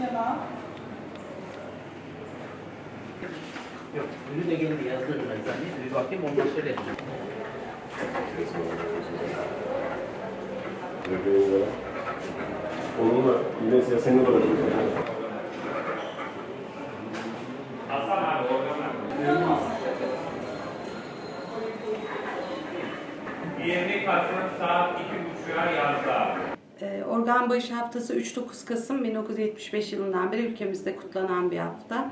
Sema. Yok, ünlü de geldi yazdırdım ben zannediyorum. Bir bakayım ondan söyleyeceğim. Bebeğim var. Onunla yine seni bırakacağım. Yirmi Kasım saat iki buçuğa yazdı. Organ Bağışı Haftası 3-9 Kasım 1975 yılından beri ülkemizde kutlanan bir hafta.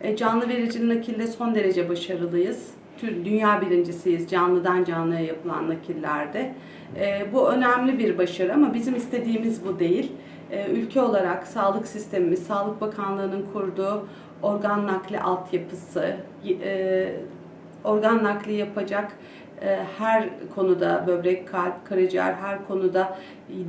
E, Canlı verici nakilde son derece başarılıyız. Dünya birincisiyiz canlıdan canlıya yapılan nakillerde. E, bu önemli bir başarı ama bizim istediğimiz bu değil. E, ülke olarak sağlık sistemimiz, Sağlık Bakanlığı'nın kurduğu organ nakli altyapısı, organ nakli yapacak her konuda böbrek, kalp, karaciğer her konuda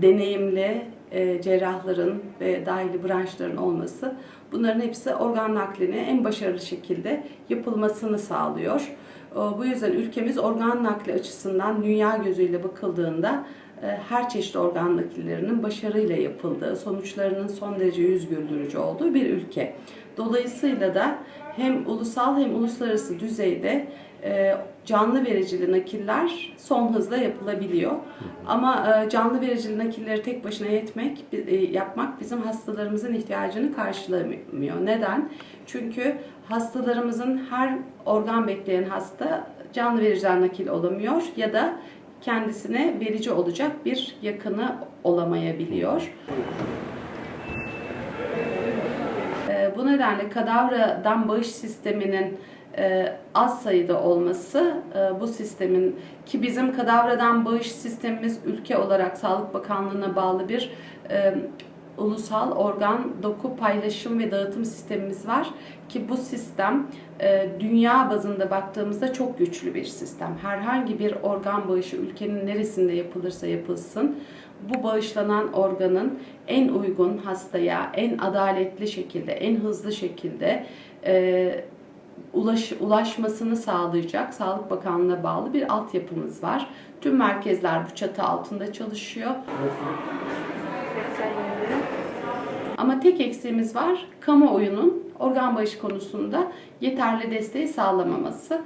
deneyimli e, cerrahların ve dahili branşların olması bunların hepsi organ naklini en başarılı şekilde yapılmasını sağlıyor. E, Bu yüzden ülkemiz organ nakli açısından dünya gözüyle bakıldığında e, her çeşit organ nakillerinin başarıyla yapıldığı, sonuçlarının son derece yüz güldürücü olduğu bir ülke. Dolayısıyla da hem ulusal hem uluslararası düzeyde e, canlı vericili nakiller son hızla yapılabiliyor. Ama e, canlı vericili nakilleri tek başına yetmek, e, yapmak bizim hastalarımızın ihtiyacını karşılamıyor. Neden? Çünkü hastalarımızın her organ bekleyen hasta canlı vericiden nakil olamıyor ya da kendisine verici olacak bir yakını olamayabiliyor. Ee, Bu nedenle kadavradan bağış sisteminin e, az sayıda olması e, bu sistemin ki bizim kadavradan bağış sistemimiz ülke olarak Sağlık Bakanlığı'na bağlı bir e, ulusal organ doku paylaşım ve dağıtım sistemimiz var ki bu sistem e, dünya bazında baktığımızda çok güçlü bir sistem. Herhangi bir organ bağışı ülkenin neresinde yapılırsa yapılsın bu bağışlanan organın en uygun hastaya, en adaletli şekilde, en hızlı şekilde e, ulaş, ulaşmasını sağlayacak Sağlık Bakanlığı'na bağlı bir altyapımız var. Tüm merkezler bu çatı altında çalışıyor. Ama tek eksiğimiz var. Kamuoyunun organ bağışı konusunda yeterli desteği sağlamaması.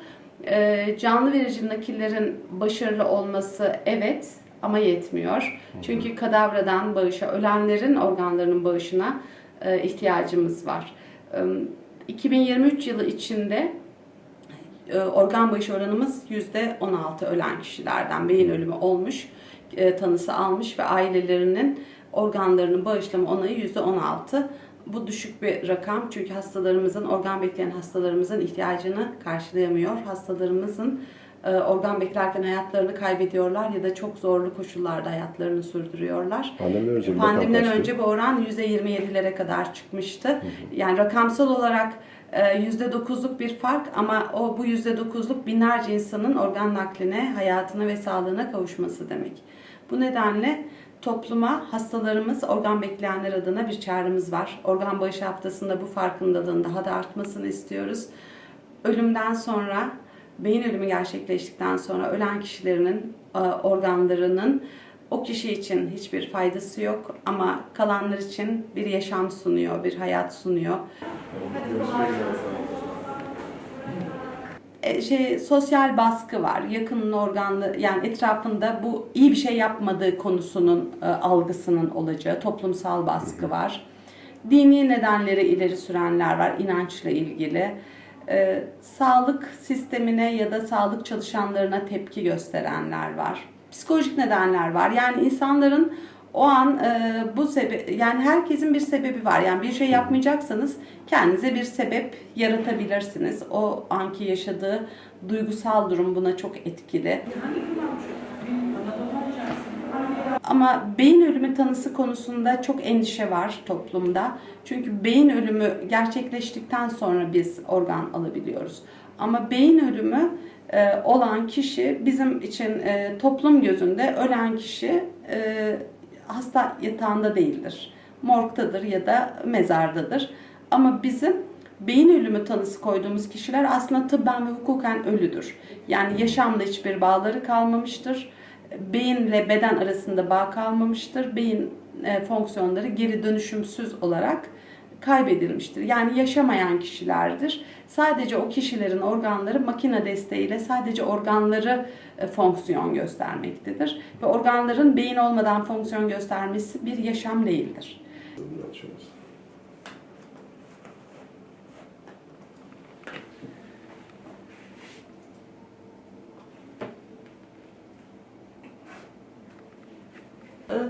Ee, canlı verici nakillerin başarılı olması evet ama yetmiyor. Çünkü kadavradan bağışa, ölenlerin organlarının bağışına e, ihtiyacımız var. Ee, 2023 yılı içinde e, organ bağış oranımız %16 ölen kişilerden beyin ölümü olmuş, e, tanısı almış ve ailelerinin organlarının bağışlama onayı %16. Bu düşük bir rakam çünkü hastalarımızın, organ bekleyen hastalarımızın ihtiyacını karşılayamıyor. Hastalarımızın e, organ beklerken hayatlarını kaybediyorlar ya da çok zorlu koşullarda hayatlarını sürdürüyorlar. Pandemiden önce Pandemiden önce bu oran %27'lere kadar çıkmıştı. Yani rakamsal olarak e, %9'luk bir fark ama o bu %9'luk binlerce insanın organ nakline, hayatına ve sağlığına kavuşması demek. Bu nedenle topluma hastalarımız, organ bekleyenler adına bir çağrımız var. Organ bağışı haftasında bu farkındalığın daha da artmasını istiyoruz. Ölümden sonra, beyin ölümü gerçekleştikten sonra ölen kişilerin e, organlarının o kişi için hiçbir faydası yok ama kalanlar için bir yaşam sunuyor, bir hayat sunuyor. E, şey sosyal baskı var. Yakının organlı yani etrafında bu iyi bir şey yapmadığı konusunun e, algısının olacağı toplumsal baskı var. Dini nedenleri ileri sürenler var inançla ilgili. E, sağlık sistemine ya da sağlık çalışanlarına tepki gösterenler var. Psikolojik nedenler var. Yani insanların o an e, bu sebep yani herkesin bir sebebi var. Yani bir şey yapmayacaksanız kendinize bir sebep yaratabilirsiniz. O anki yaşadığı duygusal durum buna çok etkili. Ama beyin ölümü tanısı konusunda çok endişe var toplumda. Çünkü beyin ölümü gerçekleştikten sonra biz organ alabiliyoruz. Ama beyin ölümü e, olan kişi bizim için e, toplum gözünde ölen kişi e, hasta yatağında değildir. Morgdadır ya da mezardadır. Ama bizim beyin ölümü tanısı koyduğumuz kişiler aslında tıbben ve hukuken ölüdür. Yani yaşamla hiçbir bağları kalmamıştır. Beyinle beden arasında bağ kalmamıştır. Beyin e, fonksiyonları geri dönüşümsüz olarak kaybedilmiştir. Yani yaşamayan kişilerdir. Sadece o kişilerin organları makine desteğiyle sadece organları e, fonksiyon göstermektedir. Ve organların beyin olmadan fonksiyon göstermesi bir yaşam değildir.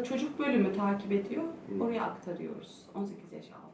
Çocuk bölümü takip ediyor. Oraya aktarıyoruz. 18 yaş altı.